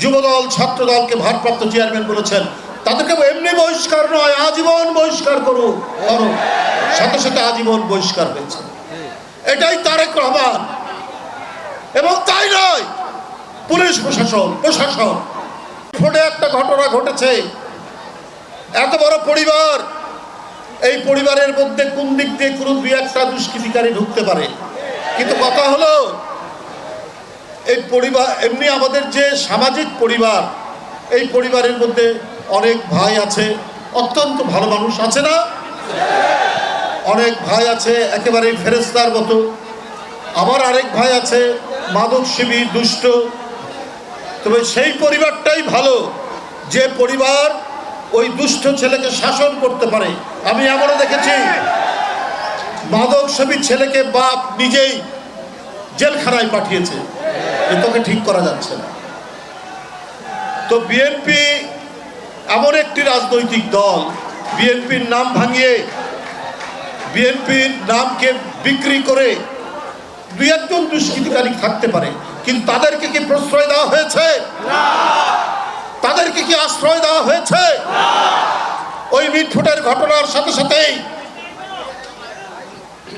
যুবদল ছাত্রদলকে ভারপ্রাপ্ত চেয়ারম্যান বলেছেন, তাদেরকে এমনি বহিষ্কার নয়, আজীবন বহিষ্কার করো করো সাথে সাথে আজীবন বহিষ্কার হয়েছে। এটাই তারেক রহমান। এবং তাই নয়, পুলিশ প্রশাসন প্রশাসন। ফোনে একটা ঘটনা ঘটেছে। এত বড় পরিবার, এই পরিবারের মধ্যে কোন দিক দিয়ে কোনো দুই একটা দুষ্কৃতিকারী ঢুকতে পারে? কিন্তু কথা হলো এই পরিবার, এমনি আমাদের যে সামাজিক পরিবার, এই পরিবারের মধ্যে অনেক ভাই আছে, অত্যন্ত ভালো মানুষ আছে না? অনেক ভাই আছে একেবারে ফেরেস্তার মতো। আবার আরেক ভাই আছে, মাদক সেবী দুষ্ট। তবে সেই পরিবারটাই ভালো, যে পরিবার ওই দুষ্ট ছেলেকে শাসন করতে পারে। আমি এমনও দেখেছি, মাদক সেবী ছেলেকে বাপ নিজেই জেলখানায় পাঠিয়েছে। তোকে ঠিক করা যাচ্ছে না। তো বিএনপি এমন একটি রাজনৈতিক দল বিএনপির নাম ভাঙিয়ে বিএনপির নামকে বিক্রি করে দুই একজন দুষ্কৃতিকারী থাকতে পারে কিন্তু তাদেরকে কি প্রশ্রয় দেওয়া হয়েছে? তাদেরকে কি আশ্রয় দেওয়া হয়েছে? ওই মিটফুটের ঘটনার সাথে সাথেই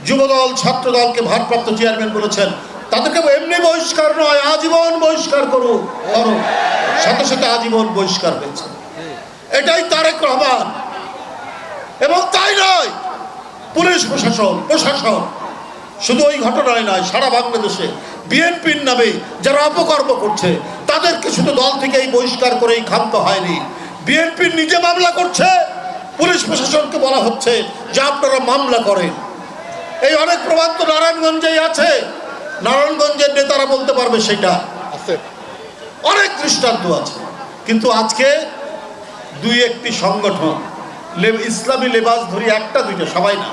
যুবদল ছাত্রদলকে ভারপ্রাপ্ত চেয়ারম্যান বলেছেন তাদেরকে এমনি বহিষ্কার নয়, আজীবন বহিষ্কার করো করো সাথে সাথে আজীবন বহিষ্কার হয়েছে। এটাই তারেক রহমান। এবং তাই নয়, পুলিশ প্রশাসন প্রশাসন। শুধু ওই ঘটনায় নয়, সারা বাংলাদেশে বিএনপির নামে যারা অপকর্ম করছে, তাদেরকে শুধু দল থেকেই বহিষ্কার করেই ক্ষান্ত হয়নি। বিএনপির নিজে মামলা করছে, পুলিশ প্রশাসনকে বলা হচ্ছে যে আপনারা মামলা করেন। এই অনেক প্রমাণ তো নারায়ণগঞ্জেই আছে। নারায়ণগঞ্জের নেতারা বলতে পারবে সেটা। আছে। অনেক দৃষ্টান্ত আছে। কিন্তু আজকে দুই একটি সংগঠন ইসলামী লেবাস ধরি একটা দুইটা সবাই না।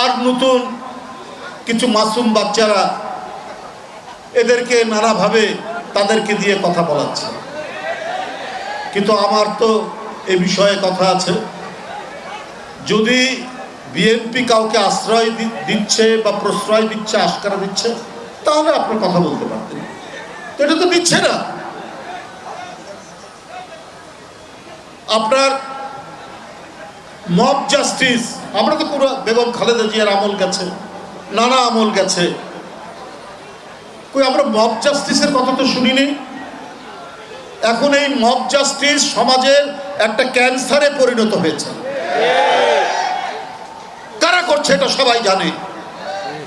আর নতুন কিছু মাসুম বাচ্চারা এদেরকে নানাভাবে তাদেরকে দিয়ে কথা বলাচ্ছে। কিন্তু আমার তো এ বিষয়ে কথা আছে। যদি বিএনপি কাউকে আশ্রয় দিচ্ছে বা প্রশ্রয় দিচ্ছে আস্কারা দিচ্ছে, তাহলে আপনার কথা বলতে পারতেন। তো এটা তো দিচ্ছে না। আপনার মব জাস্টিস আমরা তো পুরো বেগম খালেদা জিয়ার আমল গেছে, নানা আমল গেছে। আমরা মব জাস্টিসের কথা তো শুনিনি। এখন এই মব জাস্টিস সমাজের একটা ক্যান্সারে পরিণত হয়েছে। এটা সবাই জানে।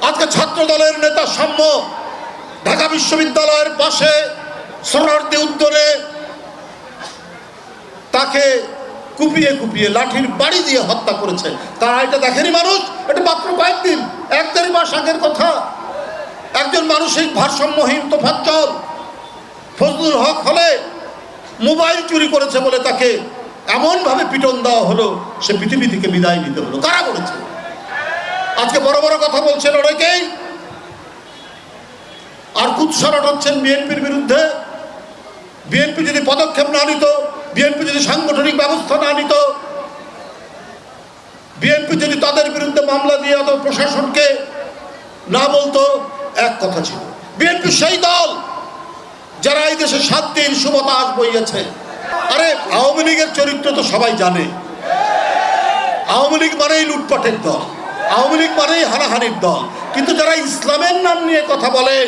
আজকে ছাত্র দলের নেতা সাম্য ঢাকা বিশ্ববিদ্যালয়ের পাশে সোনারদি উত্তরে তাকে কুপিয়ে কুপিয়ে লাঠির বাড়ি দিয়ে হত্যা করেছে। তারা এটা দেখেনি মানুষ? এটা মাত্র কয়েকদিন। এক দেড় মাস আগের কথা। একজন মানসিক ভারসাম্যহীন তোফাজ্জল ফজলুল হক হলে মোবাইল চুরি করেছে বলে তাকে এমনভাবে পিটন দেওয়া হলো, সে পৃথিবী থেকে বিদায় নিতে হলো। কারা করেছে? আজকে বড় বড় কথা বলছেন অনেকেই আর কুৎসরট হচ্ছেন বিএনপির বিরুদ্ধে। বিএনপি যদি পদক্ষেপ না নিত, বিএনপি যদি সাংগঠনিক ব্যবস্থা না নিত, বিএনপি যদি তাদের বিরুদ্ধে মামলা দিয়ে অথবা প্রশাসনকে না বলতো, এক কথা ছিল। বিএনপি সেই দল যারা এই দেশে সাত শান্তির সুবতাস বইয়েছে। আরে, আওয়ামী লীগের চরিত্র তো সবাই জানে। আওয়ামী লীগ মানেই লুটপাটের দল। আওয়ামী লীগ মানেই হানাহানির দল। কিন্তু যারা ইসলামের নাম নিয়ে কথা বলেন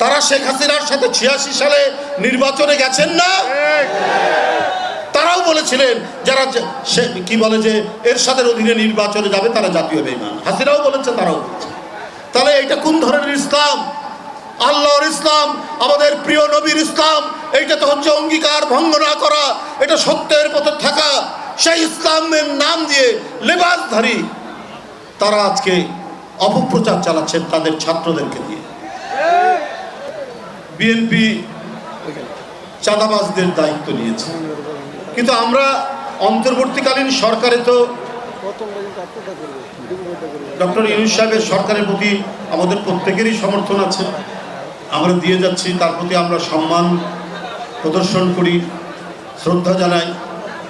তারা শেখ হাসিনার সাথে ছিয়াশি সালে নির্বাচনে গেছেন না? তারাও বলেছিলেন, যারা কি বলে যে এর সাথে অধীনে নির্বাচনে যাবে, তারা জাতীয় বেইমান। হাসিনাও বলেছে তারাও বলেছে তাহলে এটা কোন ধরনের ইসলাম? আল্লাহর ইসলাম, আমাদের প্রিয় নবীর ইসলাম, এইটা তো হচ্ছে অঙ্গীকার ভঙ্গ না করা, এটা সত্যের পথে থাকা। সেই ইসলামের নাম দিয়ে লেবাসধারী তারা আজকে অপপ্রচার চালাচ্ছেন তাদের ছাত্রদেরকে দিয়ে বিএনপি চাঁদাবাজদের দায়িত্ব নিয়েছে। কিন্তু আমরা অন্তর্বর্তীকালীন সরকারে তো ডক্টর ইউনুস সাহেবের সরকারের প্রতি আমাদের প্রত্যেকেরই সমর্থন আছে। আমরা দিয়ে যাচ্ছি, তার প্রতি আমরা সম্মান প্রদর্শন করি, শ্রদ্ধা জানাই।